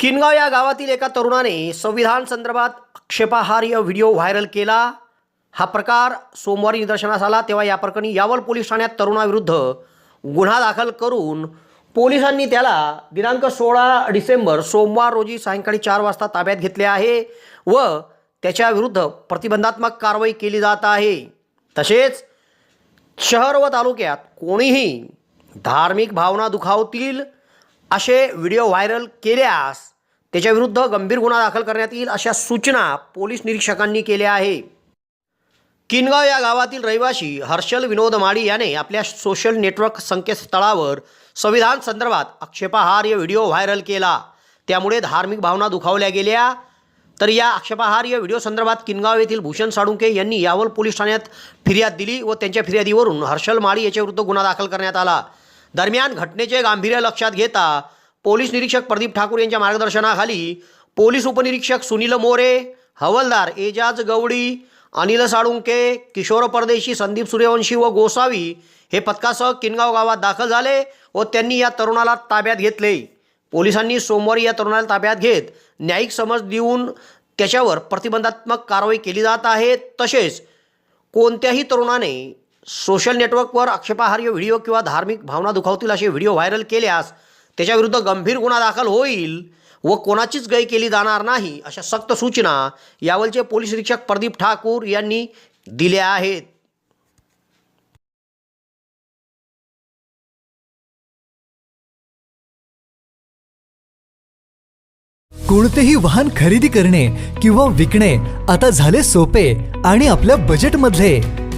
किनगाव या गावातील एका तरुणाने संविधान संदर्भात आक्षेपार्ह व्हिडिओ व्हायरल केला. हा प्रकार सोमवारी निदर्शनास आला तेव्हा या प्रकरणी यावल पोलीस ठाण्यात तरुणाविरुद्ध गुन्हा दाखल करून पोलिसांनी त्याला दिनांक सोळा डिसेंबर सोमवार रोजी सायंकाळी चार वाजता ताब्यात घेतले आहे व त्याच्याविरुद्ध प्रतिबंधात्मक कारवाई केली जात आहे. तसेच शहर व तालुक्यात कोणीही धार्मिक भावना दुखावतील असे व्हिडिओ व्हायरल केल्यास त्याच्याविरुद्ध गंभीर गुन्हा दाखल करण्यात येईल अशा सूचना पोलीस निरीक्षकांनी केल्या आहे. किनगाव या गावातील रहिवासी हर्षल विनोद माडी याने आपल्या सोशल नेटवर्क संकेतस्थळावर संविधान संदर्भात आक्षेपाहार्य व्हिडिओ व्हायरल केला. त्यामुळे धार्मिक भावना दुखावल्या गेल्या. तर या आक्षेपाहार्य व्हिडिओ संदर्भात किनगाव येथील भूषण साळुंके यांनी यावल पोलीस ठाण्यात फिर्याद दिली व त्यांच्या फिर्यादीवरून हर्षल माळी याच्याविरुद्ध गुन्हा दाखल करण्यात आला. दरम्यान घटनेचे गांभीर्य लक्षात घेता पोलीस निरीक्षक प्रदीप ठाकूर यांच्या मार्गदर्शनाखाली पोलीस उपनिरीक्षक सुनील मोरे हवलदार एजाज गवडी अनिल साळुंके किशोर परदेशी संदीप सूर्यवंशी व गोसावी हे पथकासह किनगाव गावात दाखल झाले व त्यांनी या तरुणाला ताब्यात घेतले. पोलिसांनी सोमवारी या तरुणाला ताब्यात घेत न्यायिक समज देऊन त्याच्यावर प्रतिबंधात्मक कारवाई केली जात आहे. तसेच कोणत्याही तरुणाने सोशल नेटवर्कवर आक्षेपार्ह व्हिडिओ किंवा धार्मिक भावना दुखावतील असे व्हिडिओ व्हायरल केल्यास त्याच्याविरुद्ध गंभीर गुन्हा दाखल होईल व कोणाचीच गय केली जाणार नाही अशा सक्त सूचना यावलचे पोलीस निरीक्षक प्रदीप ठाकूर यांनी दिल्या आहेत. कोणतेही वाहन खरेदी करणे किंवा विकणे आता झाले सोपे आणि आपल्या बजेटमधले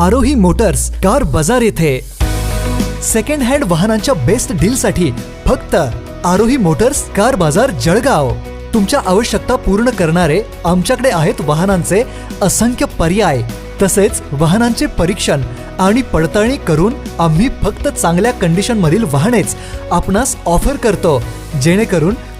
आरोही मोटर्स कार बाजार येथे. सेकंड हँड वाहनांच्या बेस्ट डीलसाठी फक्त आरोही मोटर्स कार बाजार जळगाव. तुमच्या आवश्यकता पूर्ण करणारे आमच्याकडे आहेत वाहनांचे असंख्य पर्याय. तसेच वाहनांचे परीक्षण आणि पडताळणी करून आम्ही फक्त चांगल्या कंडिशनमधील वाहनेच आपणास ऑफर करतो. जेणेकरून